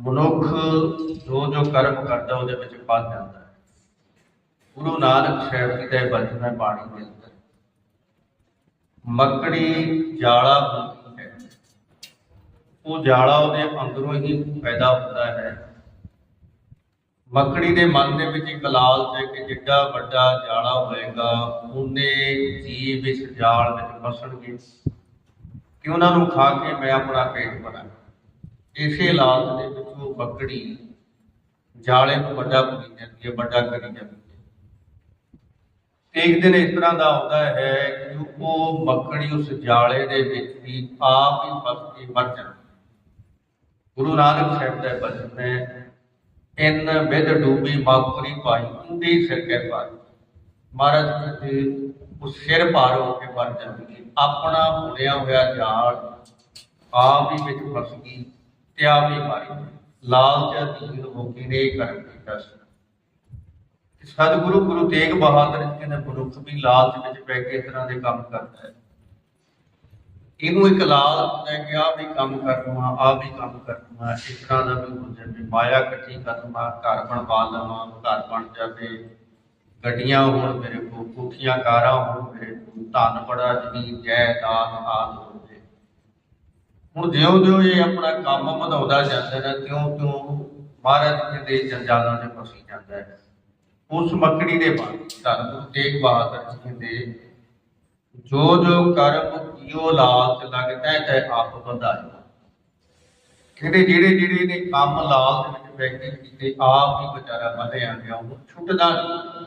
ਮਨੁੱਖ ਜੋ ਜੋ ਕਰਮ ਕਰਦਾ, ਉਹਦੇ ਵਿੱਚ ਫਲ ਜਾਂਦਾ ਹੈ। ਗੁਰੂ ਨਾਨਕ ਸਾਹਿਬ ਜੀ ਦੇ ਬਚਨ ਹੈ ਬਾਣੀ ਦੇ ਅੰਦਰ। ਮੱਕੜੀ ਜਾਲਾ ਹੁੰਦੀ ਹੈ। ਉਹ ਜਾਲਾ ਉਹਦੇ ਅੰਦਰੋਂ ਹੀ ਪੈਦਾ ਹੁੰਦਾ ਹੈ। ਮੱਕੜੀ ਦੇ ਮਨ ਦੇ ਵਿੱਚ ਇੱਕ ਲਾਲਚ ਹੈ ਕਿ ਜਿੱਡਾ ਵੱਡਾ ਜਾਲਾ ਹੋਏਗਾ, ਉਹਨੇ ਜੀਵ ਇਸ ਜਾਲ ਵਿੱਚ ਫਸਣਗੇ। ਕਿ ਉਹਨਾਂ ਨੂੰ ਖਾ ਕੇ ਮੈਂ ਆਪਣਾ ਪੇਟ ਭਰਾਂ ਇਸੇ ਲਾਲਚ ਦੇ ਵਿੱਚ ਉਹ ਬੱਕੜੀ ਜਾਲੇ ਨੂੰ ਵੱਡਾ ਕਰੀ ਜਾਂਦੀ ਹੈ, ਵੱਡਾ ਕਰੀ ਜਾਂਦੀ ਹੈ ਤੇ ਇੱਕ ਦਿਨ ਇਸ ਤਰ੍ਹਾਂ ਦਾ ਆਉਂਦਾ ਹੈ ਕਿ ਉਹ ਬੱਕੜੀ ਉਸ ਜਾਲੇ ਦੇ ਵਿੱਚ ਹੀ ਆਪ ਹੀ ਫਸ ਕੇ ਮਰ ਜਾਂਦੀ ਗੁਰੂ ਨਾਨਕ ਸਾਹਿਬ ਦਾ ਬਚਨ ਹੈ ਇਨ ਵਿਦ ਡੂਬੀ ਮੱਕੜੀ ਪਾਈ ਉਂਦੀ ਸਿਰ ਕੇ ਪਾਈ। ਮਹਾਰਾਜ ਕਹਿੰਦੇ ਉਹ ਸਿਰ ਪਾਰ ਹੋ ਕੇ ਮਰ ਜਾਂਦੀ ਆਪਣਾ ਬੁਣਿਆ ਹੋਇਆ ਜਾਲ ਆਪ ਹੀ ਵਿੱਚ ਫਸ ਗਈ। ਤੇ ਆਪ ਹੀ ਮਾਰੀ। ਲਾਲਚ ਅਧੀਨ ਹੋ ਕੇ ਨੇ ਕਰਮ ਕੀਤਾ ਸੀ ਸਤਿਗੁਰੂ ਗੁਰੂ ਤੇਗ ਬਹਾਦਰ ਜੀ ਨੇ ਮਨੁੱਖ ਵੀ ਲਾਲਚ ਵਿੱਚ ਪੈ ਕੇ ਇਸ ਤਰ੍ਹਾਂ ਦੇ ਕੰਮ ਕਰਦਾ ਹੈ। ਇਹਨੂੰ ਇੱਕ ਲਾਲਚ ਹੈ ਕਿ ਆਹ ਵੀ ਕੰਮ ਕਰਨਾ, ਆਹ ਵੀ ਕੰਮ ਕਰਨਾ, ਇਸ ਤਰ੍ਹਾਂ ਦਾ ਵੀ ਹੋ ਜਾਵੇ। ਮਾਇਆ ਇਕੱਠੀ ਕਰਨਾ, ਘਰ ਬਣਵਾ ਲਵਾਂ, ਘਰ ਬਣ ਜਾਵੇ। ਗੱਡੀਆਂ ਹੋਣ ਮੇਰੇ ਕੋਲ, ਕੋਠੀਆਂ, ਕਾਰਾਂ ਹੋਣ ਮੇਰੇ ਕੋਲ, ਧਨ ਬੜਾ ਜ਼ਮੀਨ ਜਾਇਦਾਦ ਆਦਿ। ਹੁਣ ਜਿਉਂ-ਜਿਉਂ ਇਹ ਆਪਣਾ ਕੰਮ ਵਧਾਉਂਦਾ ਜਾਂਦਾ ਹੈ ਤਿਉਂ-ਤਿਉਂ ਮਹਾਰਾਜ ਜੀ ਦੇ ਜੰਜਾਲਾਂ ਦੇ ਫਸੀ ਜਾਂਦਾ ਹੈ। ਉਸ ਮੱਕੜੀ ਦੇ ਮਨ ਧੰਨ ਗੁਰੂ ਤੇਗ ਬਹਾਦਰ ਜੀ ਕਹਿੰਦੇ, ਜੋ ਜੋ ਕਰਮ ਕੀਓ ਲਾਲਚ ਲੱਗਦਾ ਹੈ ਆਪ ਵਧਾਇਓ। ਕਹਿੰਦੇ ਜਿਹੜੇ ਜਿਹੜੇ ਨੇ ਕੰਮ ਲਾਲਚ ਵਿੱਚ ਵਿਅਕਤੀ ਕੀਤੇ, ਆਪ ਹੀ ਵਿਚਾਰਾ ਵਧਿਆ ਗਿਆ, ਉਹ ਛੁੱਟਦਾ ਨਹੀਂ।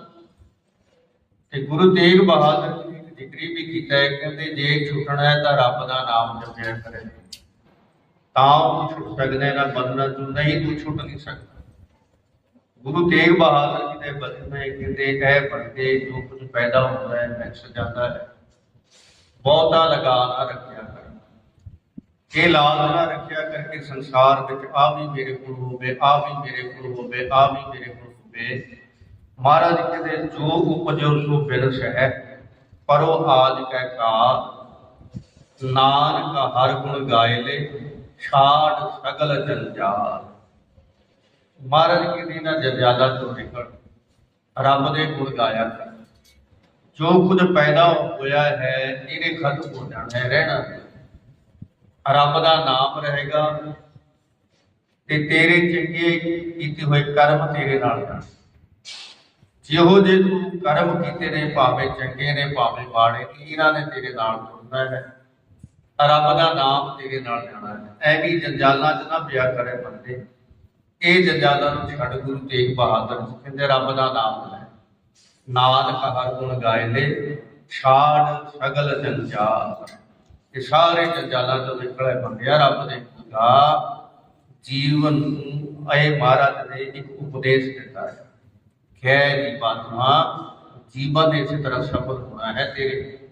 ਤੇ ਗੁਰੂ ਤੇਗ ਬਹਾਦਰ ਜੀ ਨੇ ਜ਼ਿਕਰ ਵੀ ਕੀਤਾ ਹੈ, ਕਹਿੰਦੇ ਜੇ ਛੁੱਟਣਾ ਹੈ ਤਾਂ ਰੱਬ ਦਾ ਨਾਮ ਜਪਿਆ ਕਰੇ ਤਾਂ ਉਹ ਛੁੱਟ ਸਕਦਾ ਹੈ ਨਾ ਤੋਂ ਨਹੀਂ ਤੂੰ ਛੁੱਟ ਨਹੀਂ ਸਕਦਾ। ਗੁਰੂ ਤੇਗ ਬਹਾਦਰ ਜੀ ਦੇ ਬਚਨ ਵਿੱਚ ਕਹਿੰਦੇ ਇਹ ਬੰਦੇ ਜੋ ਕੁਝ ਪੈਦਾ ਹੁੰਦਾ ਹੈ ਮਿਕਸ ਜਾਂਦਾ ਹੈ। ਬਹੁਤਾ ਲਗਾ ਨਾ ਰੱਖਿਆ ਕਰ। ਇਹ ਲਾਲ ਨਾ ਰੱਖਿਆ ਕਰਕੇ ਸੰਸਾਰ ਵਿੱਚ ਆ ਵੀ ਮੇਰੇ ਕੋਲ ਹੋਵੇ, ਆ ਵੀ ਮੇਰੇ ਕੋਲ ਹੋਵੇ, ਆ ਵੀ ਮੇਰੇ ਕੋਲ ਹੋਵੇ, ਮਹਾਰਾਜ ਕਹਿੰਦੇ ਜੋ ਉਪਜੋ ਸੋ ਬਿਰਸ ਹੈ। ਪਰੋ ਆਜ ਕੈ ਕਾ ਨਾਨਕ ਹਰ ਗੁਣ ਗਾਇਲੇ ਛਾੜ ਸਗਲ ਜੰਜਾਲ ਮਹਾਰਾਜ ਕਹਿੰਦੇ ਨਾ ਜੰਜਾਲਾਂ ਤੋਂ ਨਿਕਲ, ਰੱਬ ਦੇ ਗੁਣ ਗਾਇਆ ਕਰ। ਜੋ ਕੁਝ ਪੈਦਾ ਹੋਇਆ ਹੈ ਇਹਨੇ ਖਤਮ ਹੋ ਜਾਣਾ ਹੈ ਰਹਿਣਾ ਰੱਬ ਦਾ ਨਾਮ ਰਹੇਗਾ ਤੇ ਤੇਰੇ ਚੰਗੇ ਕੀਤੇ ਹੋਏ ਕਰਮ ਤੇਰੇ ਨਾਲ ਜਾਣ ਜਿਹੋ ਜੇ ਤੂੰ ਕਰਮ ਕੀਤੇ ਨੇ, ਭਾਵੇਂ ਚੰਗੇ ਨੇ, ਭਾਵੇਂ ਮਾੜੇ ਇਹਨਾਂ ਨੇ ਤੇਰੇ ਨਾਲ ਜੁੜਨਾ ਹੈ। ਰੱਬ ਦਾ ਨਾਮ ਤੇਰੇ ਨਾਲ ਜਾਣਾ ਹੈ। ਐ ਜੰਜਾਲਾਂ 'ਚ ਨਾ ਪਿਆ ਕਰੇ ਬੰਦੇ। ਇਹ ਜੰਜਾਲਾਂ ਨੂੰ ਛੱਡ ਗੁਰੂ ਤੇਗ ਬਹਾਦਰ ਕਹਿੰਦੇ ਰੱਬ ਦਾ ਨਾਮ ਲੈ। ਨਾਨਕ ਹਰ ਗੁਣ ਗਾਏ ਲੈ ਛਾੜ ਸਗਲ ਜੰਜਾਲ। ਇਹ ਸਾਰੇ ਜੰਜਾਲਾਂ ਤੋਂ ਨਿਕਲੇ ਬੰਦਿਆ ਰੱਬ ਦੇ ਦਾ। ਜੀਵਨ ਨੂੰ ਇਹ ਮਹਾਰਾਜ ਨੇ ਇੱਕ ਉਪਦੇਸ਼ ਦਿੱਤਾ ਹੈ। ਖੈ ਦੀ ਬਾਤਮਾ ਜੀਵਨ ਇਸੇ ਤਰ੍ਹਾਂ ਸਫਲ ਹੋਣਾ ਹੈ ਤੇਰੇ